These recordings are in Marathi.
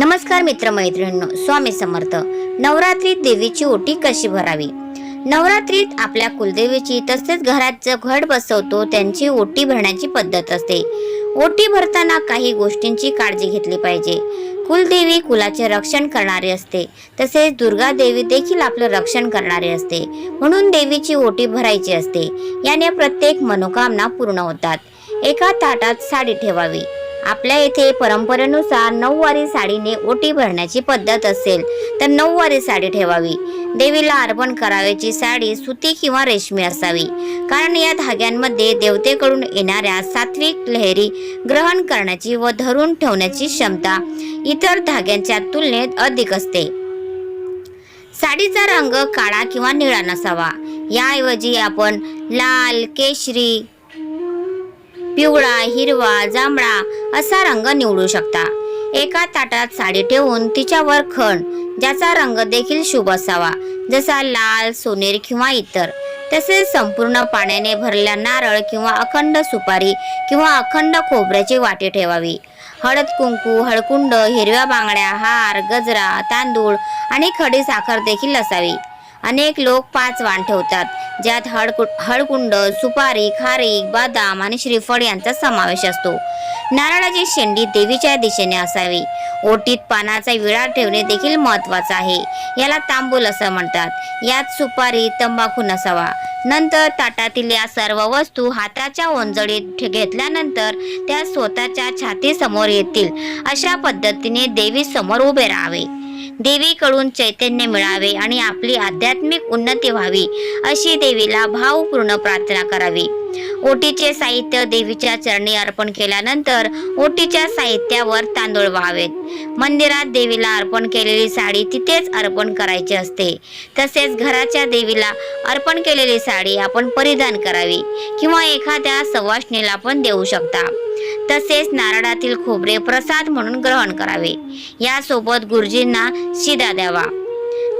नमस्कार मित्रमैत्रिणींनो स्वामी समर्थ. नवरात्रीत देवीची ओटी कशी भरावी? नवरात्रीत आपल्या कुलदेवीची तसेच घरात जो घट बसवतो त्यांची ओटी भरण्याची पद्धत असते. ओटी भरताना काही गोष्टींची काळजी घेतली पाहिजे. कुलदेवी कुलाचे रक्षण करणारी असते. तसेच दुर्गा देवी देखील आपलं रक्षण करणारी असते. म्हणून देवीची ओटी भरायची असते. याने प्रत्येक मनोकामना पूर्ण होतात. एका ताटात साडी ठेवावी. आपल्या येथे परंपरेनुसार नऊवारी साडीने ओटी भरण्याची पद्धत असेल तर नऊवारी साडी ठेवावी. देवीला अर्पण करावयाची साडी सुती किंवा रेशमी असावी. कारण या धाग्यांमध्ये देवतेकडून येणाऱ्या सात्विक लहरी ग्रहण करण्याची व धरून ठेवण्याची क्षमता इतर धाग्यांच्या तुलनेत अधिक असते. साडीचा रंग काळा किंवा निळा नसावा. याऐवजी आपण लाल केशरी पिवळा हिरवा जांभळा असा रंग निवडू शकता. एका ताटात साडी ठेवून तिच्यावर खण ज्याचा रंग देखील शुभ असावा. जसा लाल सोनेरी किंवा इतर. तसेच संपूर्ण पाण्याने भरल्या नारळ किंवा अखंड सुपारी किंवा अखंड खोबऱ्याची वाटी ठेवावी. हळद कुंकू हळकुंड हिरव्या बांगड्या हार गजरा तांदूळ आणि खडी साखर देखील असावी. अनेक लोक पाच वाण ठेवतात ज्यात हळकु हळकुंड सुपारी खारीक बदाम आणि श्रीफळ यांचा समावेश असतो. नारळाची शेंडी देवीच्या दिशेने असावी. ओटीत पानाचा विळा ठेवणे देखील महत्वाचं आहे. याला तांबूल असं म्हणतात. यात सुपारी तंबाखू नसावा. नंतर ताटातील या सर्व वस्तू हाताच्या ओंजळीत ठे- घेतल्यानंतर त्या स्वतःच्या छातीसमोर येतील. अशा पद्धतीने देवी समोर उभे राहावे. देवीकडून चैतन्य मिळावे आणि आपली आध्यात्मिक उन्नती व्हावी अशी देवीला भावपूर्ण प्रार्थना करावी. ओटीचे साहित्य देवीच्या चरणी अर्पण केल्यानंतर ओटीच्या साहित्यावर तांदूळ व्हावेत. मंदिरात देवीला अर्पण केलेली साडी तिथेच अर्पण करायची असते. तसेच घराच्या देवीला अर्पण केलेली साडी आपण परिधान करावी किंवा एखाद्या सवासणीला पण देऊ शकता. तसेच नारळातील खोबरे प्रसाद म्हणून ग्रहण करावे. यासोबत गुरुजींना शिदा द्यावा.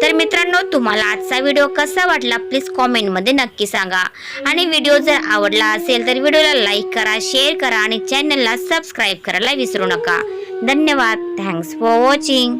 तर मित्रांनो तुम्हाला आजचा व्हिडिओ कसा वाटला प्लीज कॉमेंटमध्ये नक्की सांगा. आणि व्हिडिओ जर आवडला असेल तर व्हिडिओला लाईक करा शेअर करा आणि चॅनलला सबस्क्राईब करायला विसरू नका. धन्यवाद. Thanks for watching